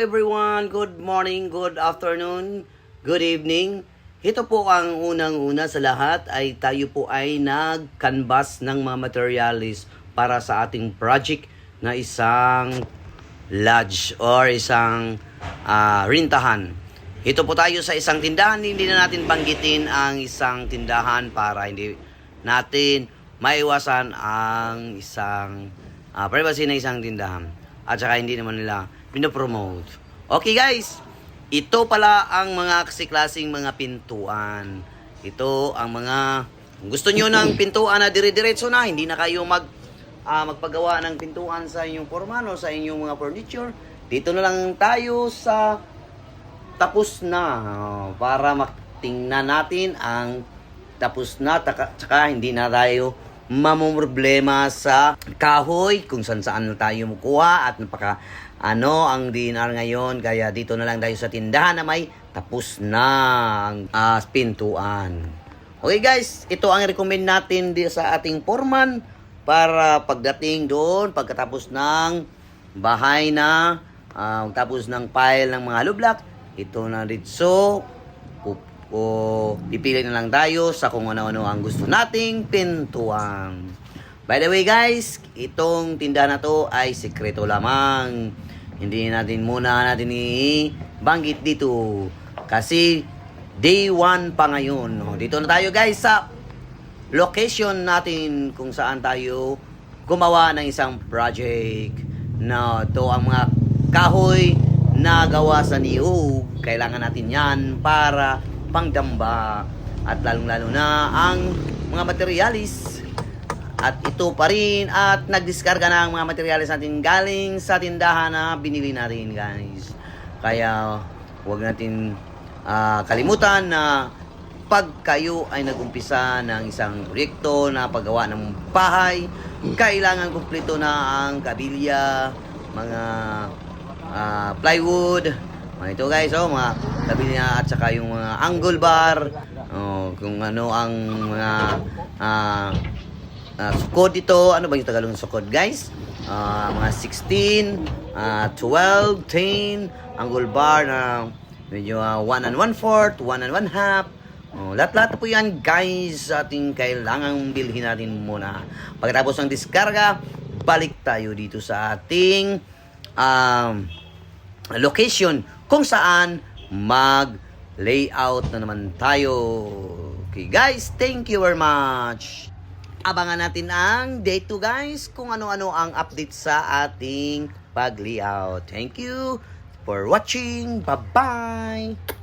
everyone, good morning, good afternoon, good evening. Ito po ang unang-una sa lahat ay tayo po ay nag-canvas ng mga materialis para sa ating project na isang lodge or isang ah, rintahan. Ito po tayo sa isang tindahan, hindi na natin banggitin ang isang tindahan para hindi natin maiwasan ang isang ah, privacy ng isang tindahan. At saka hindi naman nila pinopromote. Okay guys, ito pala ang mga kasi-klaseng mga pintuan. Ito ang mga kung gusto nyo ng pintuan na dire-diretso na, hindi na kayo mag ah, magpagawa ng pintuan sa inyong forman o sa inyong mga furniture. Dito na lang tayo sa tapos na oh, para matingnan natin ang tapos na taka, tsaka hindi na tayo mamumroblema sa kahoy kung saan saan na tayo mukuha at napaka ano ang DNR ngayon. Kaya dito na lang tayo sa tindahan na may tapos na ang ah, pintuan. Okay guys, ito ang recommend natin di sa ating foreman para pagdating doon pagkatapos ng bahay na ah, tapos ng pile ng mga lublak, ito na dito o, o pipili na lang tayo sa kung ano-ano ang gusto nating pintuan. By the way guys, itong tindahan na to ay sekreto lamang. Hindi natin muna natin i-banggit dito. Kasi day 1 pa ngayon. Dito na tayo guys sa location natin kung saan tayo gumawa ng isang project na to ang mga kahoy na gawa sa niyog. Kailangan natin yan para pangdamba at lalong-lalo na ang mga materialis at ito pa rin at nagdiskarga na ang mga materialis natin galing sa tindahan na binili natin guys. Kaya huwag natin ah, kalimutan na pag kayo ay nagumpisa ng isang proyekto na paggawa ng bahay, kailangan kumpleto na ang kabilya, mga ah, plywood, mga ito guys, oh, mga kabilya at saka yung mga angle bar, oh, kung ano ang mga ah, ah, sukod ito, ano ba yung Tagalog ng sukod guys? Ah, mga 16, ah, 12, 10, angle bar na medyo 1 and 1 fourth, 1 and 1 half, Oh, lahat-lahat po yan guys ating kailangang bilhin natin muna. Pagkatapos ng diskarga, balik tayo dito sa ating um, location kung saan mag-layout na naman tayo. Okay guys, thank you very much. Abangan natin ang day 2 guys kung ano-ano ang update sa ating pag-layout. Thank you for watching. Bye-bye!